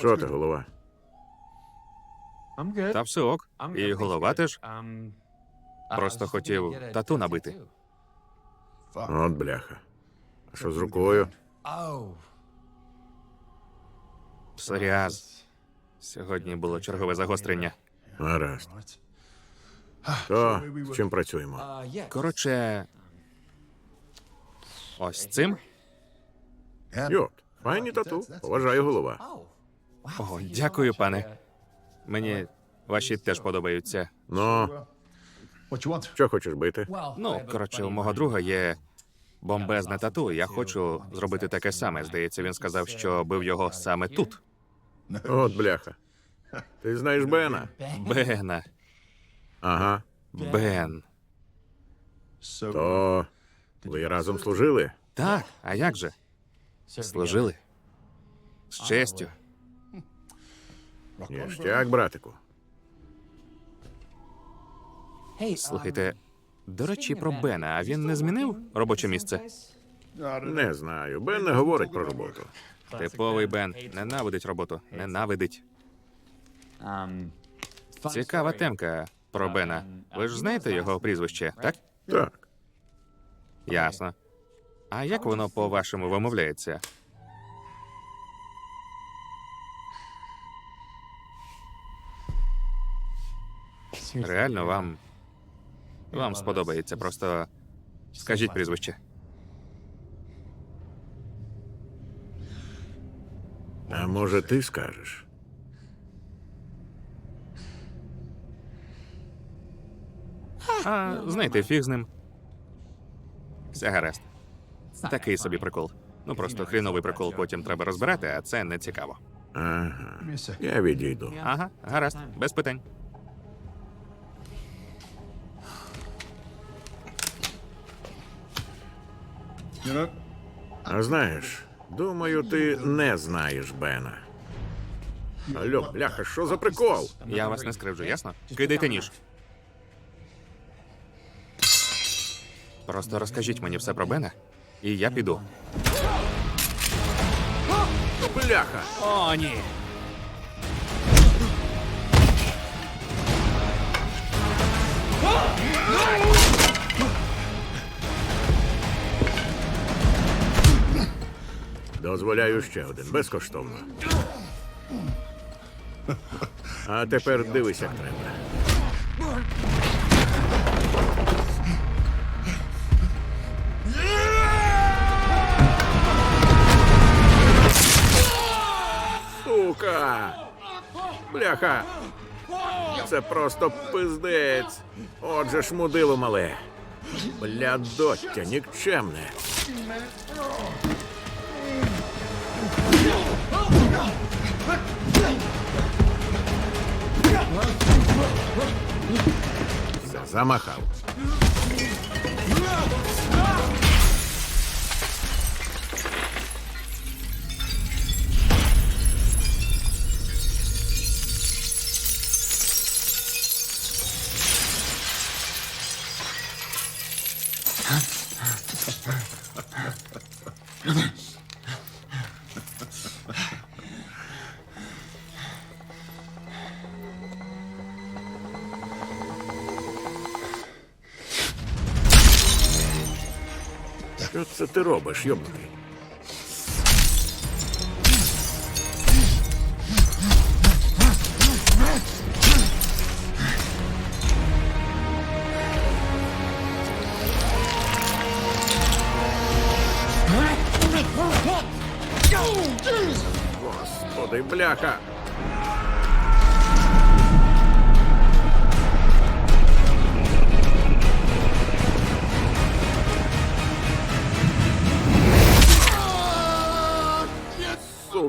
Що ти, голова? Та все ок. І голова теж. Просто хотів тату набити. От бляха. А що з рукою? Псоріаз. Сьогодні було чергове загострення. Гаразд. То з чим працюємо? Коротше. Ось цим. Йот, файні тату. Поважаю голова. О, дякую, пане. Мені ваші теж подобаються. Ну, що хочеш бити? Ну, коротше, у мого друга є бомбезне тату. і Я хочу зробити таке саме. Здається, він сказав, що бив його саме тут. От бляха. Ти знаєш Бена? Бена. Ага. Бен. То ви разом служили? Так, а як же? Служили. З честю. Ніштяк, братику. Слухайте, до речі, про Бена, а він не змінив робоче місце? Не знаю. Бен не говорить про роботу. Типовий Бен. Ненавидить роботу. Ненавидить. Цікава темка про Бена. Ви ж знаєте його прізвище, так? Так. Ясно. А як воно по-вашому вимовляється? Реально, вам. Вам сподобається. Просто скажіть прізвище. А може, ти скажеш? А знаєте, фіг з ним. Все гаразд. Такий собі прикол. Ну просто хріновий прикол потім треба розбирати, а це не цікаво. Ага. Я відійду. Ага, гаразд, без питань. А знаєш, думаю, ти не знаєш Бена. Алло, бляха, що за прикол? Я вас не скривджу, ясно? Кидайте ніж. Просто розкажіть мені все про Бена, і я піду. Бляха! О, ні. Дозволяю ще один, безкоштовно. А тепер дивись, як треба. Сука! Бляха! Це просто пиздець. Отже ж мудило мале. Блядоття, нікчемне. Замахав. Що це ти робиш, йобнутий? Господи, бляха!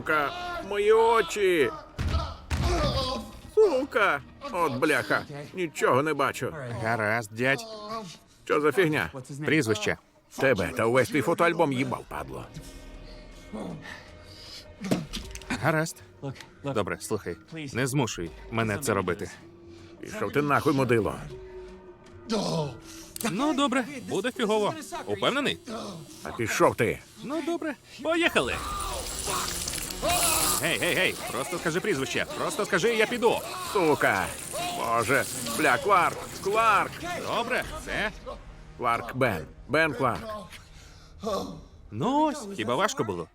Сука, мої очі. Сука! От бляха. Нічого не бачу. Гаразд, дядь. Що за фігня? Прізвище. Тебе та увесь твій фотоальбом їбав, падло. Гаразд. Добре, слухай. Не змушуй мене це робити. Пішов ти нахуй, мудило. Ну, добре, буде фігово. Упевнений? А пішов ти. Ну, добре. Поїхали. Гей, гей, гей, просто скажи прізвище. Просто скажи, я піду. Сука! Боже, бля, Кларк! Кларк! Добре, це. Кларк Бен. Бен Кларк. Ну ось, хіба важко було?